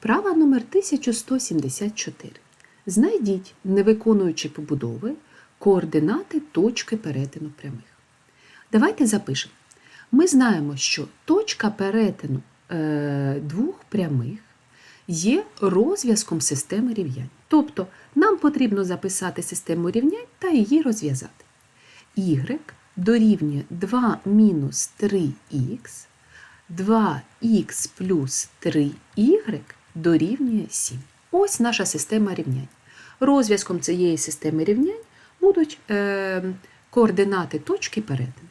Вправа номер 1174. Знайдіть, не виконуючи побудови, координати точки перетину прямих. Давайте запишемо. Ми знаємо, що точка перетину е, двох прямих є розв'язком системи рівнянь. Тобто нам потрібно записати систему рівнянь та її розв'язати. y дорівнює 2 мінус 3х, 2х плюс 3y дорівнює 7. Ось наша система рівнянь. Розв'язком цієї системи рівнянь будуть е, координати точки перетину.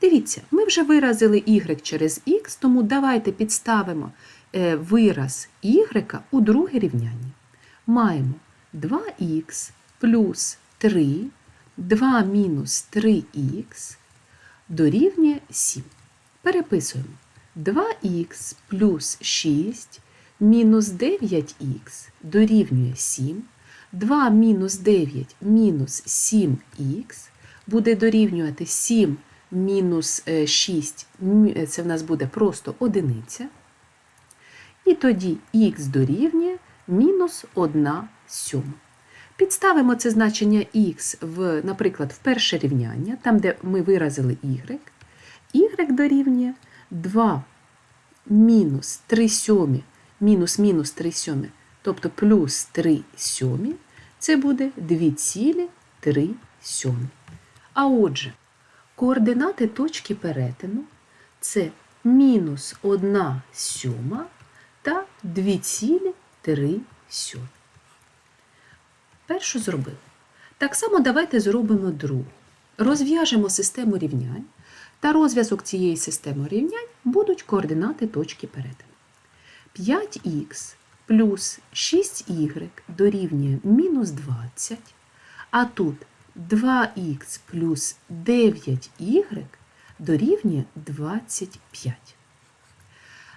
Дивіться, ми вже виразили y через х, тому давайте підставимо е, вираз y у друге рівняння. Маємо 2х плюс 3, 2 мінус 3х дорівнює 7. Переписуємо 2х плюс 6 мінус 9х дорівнює 7. 2 мінус 9 мінус 7х буде дорівнювати 7 мінус 6, це в нас буде просто одиниця. І тоді х дорівнює мінус 1 сьома. Підставимо це значення х, в, наприклад, в перше рівняння, там, де ми виразили y. y дорівнює 2 мінус 3 сьомі, мінус мінус 3 сьомі, тобто плюс 3 сьомі, це буде 2,3 сьомі. А отже, координати точки перетину це мінус 1 сьома та 2,3 сьомі. Першу зробили. Так само давайте зробимо другу. Розв'яжемо систему рівнянь, та розв'язок цієї системи рівнянь будуть координати точки перетину. 5х плюс 6y дорівнює мінус 20, а тут 2х плюс 9y дорівнює 25.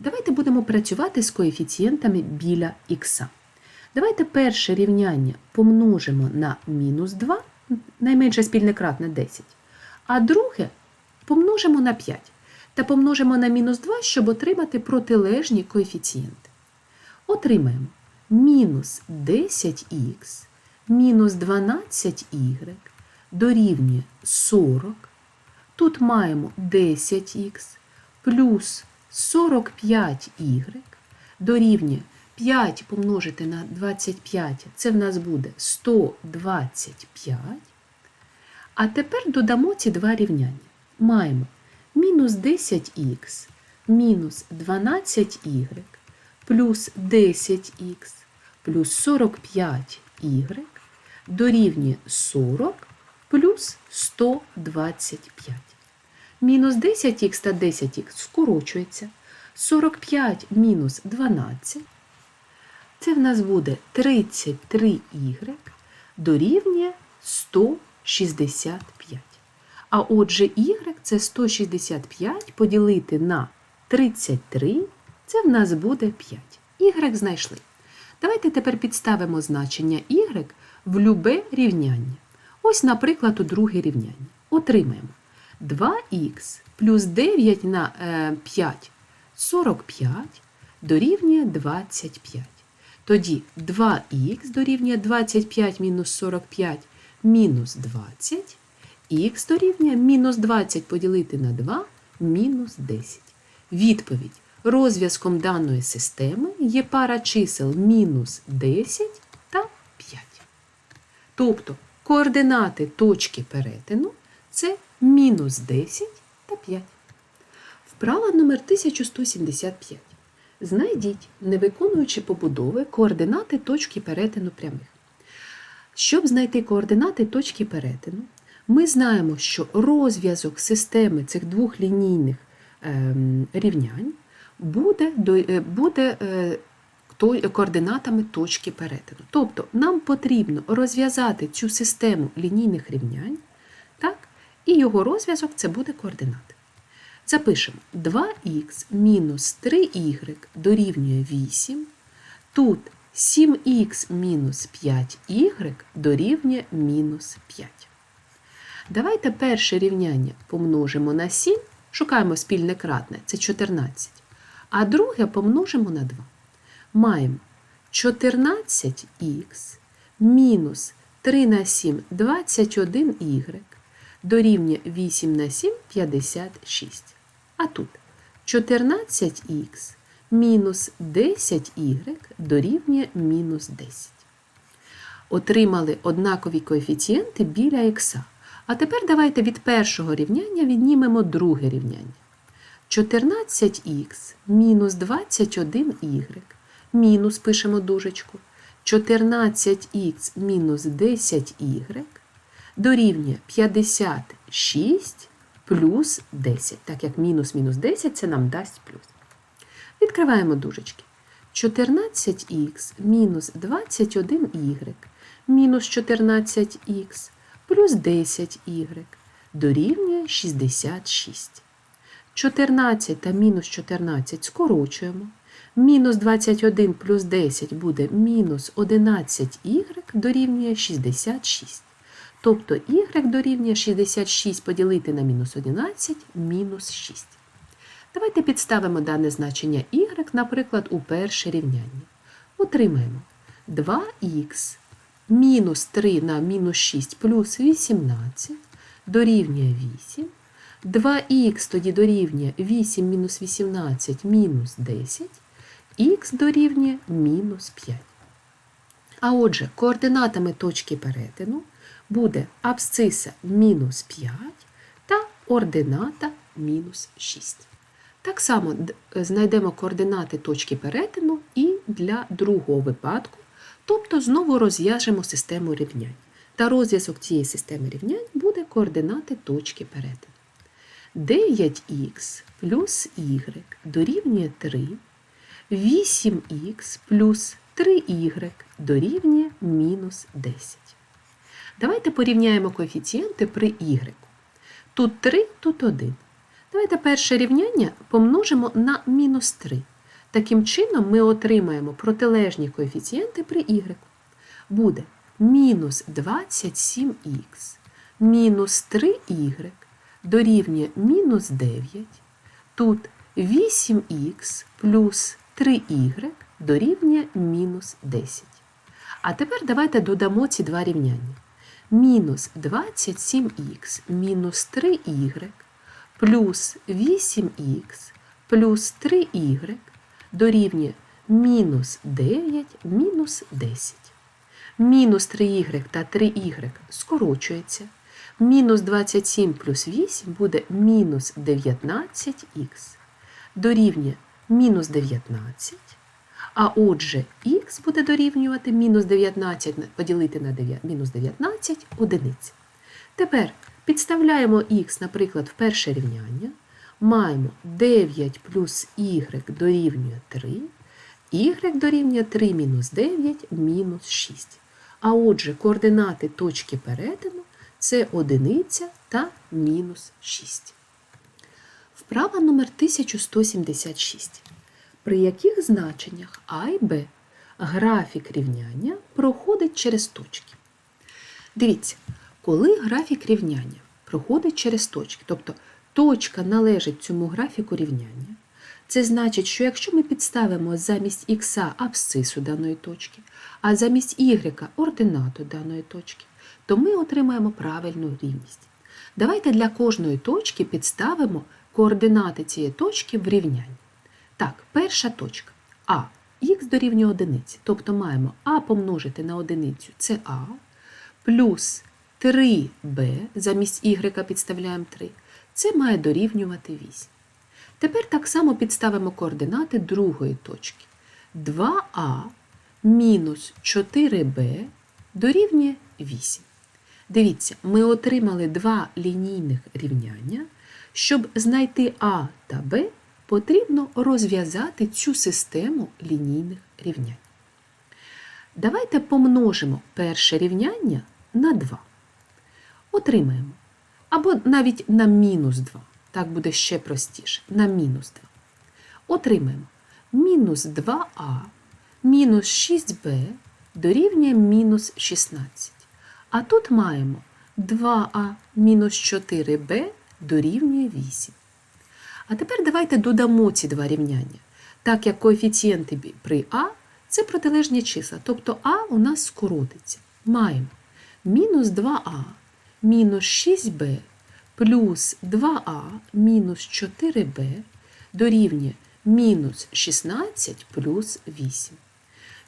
Давайте будемо працювати з коефіцієнтами біля х. Давайте перше рівняння помножимо на мінус 2, найменше спільне кратне 10, а друге помножимо на 5 та помножимо на мінус 2, щоб отримати протилежні коефіцієнти. Отримаємо мінус 10х мінус 12y дорівнює 40. Тут маємо 10х плюс 45y дорівнює 5 помножити на 25, це в нас буде 125. А тепер додамо ці два рівняння. Маємо мінус 10х мінус 12y плюс 10х плюс 45y дорівнює 40 плюс 125. Мінус 10х та 10х скорочується. 45 мінус 12. Це в нас буде 33y дорівнює 165. А отже, y це 165 поділити на 33, це в нас буде 5. Y знайшли. Давайте тепер підставимо значення y в любе рівняння. Ось, наприклад, у друге рівняння. Отримаємо 2х плюс 9 на 5 45 дорівнює 25. Тоді 2х дорівнює 25 мінус 45 мінус 20, х дорівнює мінус 20 поділити на 2 мінус 10. Відповідь. Розв'язком даної системи є пара чисел мінус 10 та 5. Тобто координати точки перетину це мінус 10 та 5. Вправа номер 1175. Знайдіть, не виконуючи побудови, координати точки перетину прямих. Щоб знайти координати точки перетину, ми знаємо, що розв'язок системи цих двох лінійних ем, рівнянь буде, буде е, координатами точки перетину. Тобто нам потрібно розв'язати цю систему лінійних рівнянь, так, і його розв'язок це буде координати. Запишемо 2х мінус 3y дорівнює 8. Тут 7х мінус 5y дорівнює мінус 5. Давайте перше рівняння помножимо на 7, шукаємо спільне кратне, це 14. А друге помножимо на 2. Маємо 14х мінус 3 на 7 21y дорівнює 8 на 7 56. А тут 14х мінус 10y дорівнює мінус 10. Отримали однакові коефіцієнти біля х. А тепер давайте від першого рівняння віднімемо друге рівняння. 14х мінус 21y мінус пишемо дужечку. 14х мінус 10y дорівнює 56 плюс 10, так як мінус мінус 10 це нам дасть плюс. Відкриваємо дужечки. 14х мінус 21y мінус 14х плюс 10y дорівнює 66. 14 та мінус 14 скорочуємо. Мінус 21 плюс 10 буде мінус 11y дорівнює 66. Тобто y дорівнює 66 поділити на мінус 11 мінус 6. Давайте підставимо дане значення y, наприклад, у перше рівняння. Отримаємо 2х мінус 3 на мінус 6 плюс 18 дорівнює 8. 2х тоді дорівнює 8 мінус 18 мінус 10, х дорівнює мінус 5. А отже, координатами точки перетину буде абсциса мінус 5 та ордината мінус 6. Так само знайдемо координати точки перетину і для другого випадку, тобто знову розв'яжемо систему рівнянь. Та розв'язок цієї системи рівнянь буде координати точки перетину. 9х плюс y дорівнює 3, 8х плюс 3y дорівнює мінус 10. Давайте порівняємо коефіцієнти при y. Тут 3, тут 1. Давайте перше рівняння помножимо на мінус 3. Таким чином ми отримаємо протилежні коефіцієнти при y. Буде мінус 27х мінус 3y дорівнює мінус 9. Тут 8х плюс 3y дорівнює мінус 10. А тепер давайте додамо ці два рівняння. Мінус 27х мінус 3y плюс 8х плюс 3y дорівнює мінус 9 мінус 10. Мінус 3y та 3y скорочується. Мінус 27 плюс 8 буде мінус 19х. Дорівнює мінус 19. А отже, х буде дорівнювати мінус 19 на- поділити на 9, мінус 19 одиниць. Тепер підставляємо х, наприклад, в перше рівняння. Маємо 9 плюс y дорівнює 3. y дорівнює 3 мінус 9 мінус 6. А отже, координати точки перетину це одиниця та мінус 6. Вправа номер 1176. При яких значеннях А і Б графік рівняння проходить через точки? Дивіться, коли графік рівняння проходить через точки, тобто точка належить цьому графіку рівняння, це значить, що якщо ми підставимо замість х абсцису даної точки, а замість y ординату даної точки, то ми отримаємо правильну рівність. Давайте для кожної точки підставимо координати цієї точки в рівнянні. Так, перша точка А. Х дорівнює одиниці. Тобто маємо А помножити на одиницю це А, плюс 3b, замість y підставляємо 3. Це має дорівнювати 8. Тепер так само підставимо координати другої точки. 2а мінус 4b дорівнює 8. Дивіться, ми отримали два лінійних рівняння. Щоб знайти А та Б, потрібно розв'язати цю систему лінійних рівнянь. Давайте помножимо перше рівняння на 2. Отримаємо. Або навіть на мінус 2. Так буде ще простіше. На мінус 2. Отримаємо мінус 2а мінус 6b дорівнює мінус 16. А тут маємо 2а мінус 4b дорівнює 8. А тепер давайте додамо ці два рівняння. Так як коефіцієнти при А Це протилежні числа, тобто А у нас скоротиться. Маємо мінус 2а мінус 6b плюс 2а мінус 4b дорівнює мінус 16 плюс 8.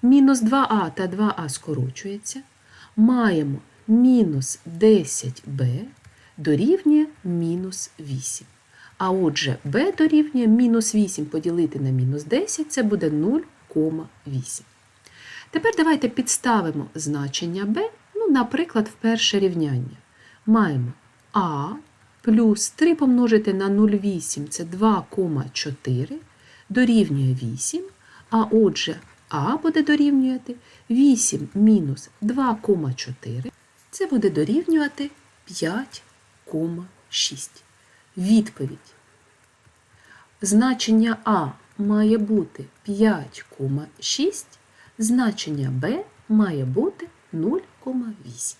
Мінус 2а та 2а скорочується. Маємо мінус 10b дорівнює мінус 8. А отже, b дорівнює мінус 8 поділити на мінус 10 це буде 0,8. Тепер давайте підставимо значення b, ну, наприклад, в перше рівняння. Маємо а плюс 3 помножити на 0,8 це 2,4 дорівнює 8, а отже, а буде дорівнювати 8 мінус 2,4, це буде дорівнювати 5,6. Відповідь. Значення А має бути 5,6, значення Б має бути 0,8.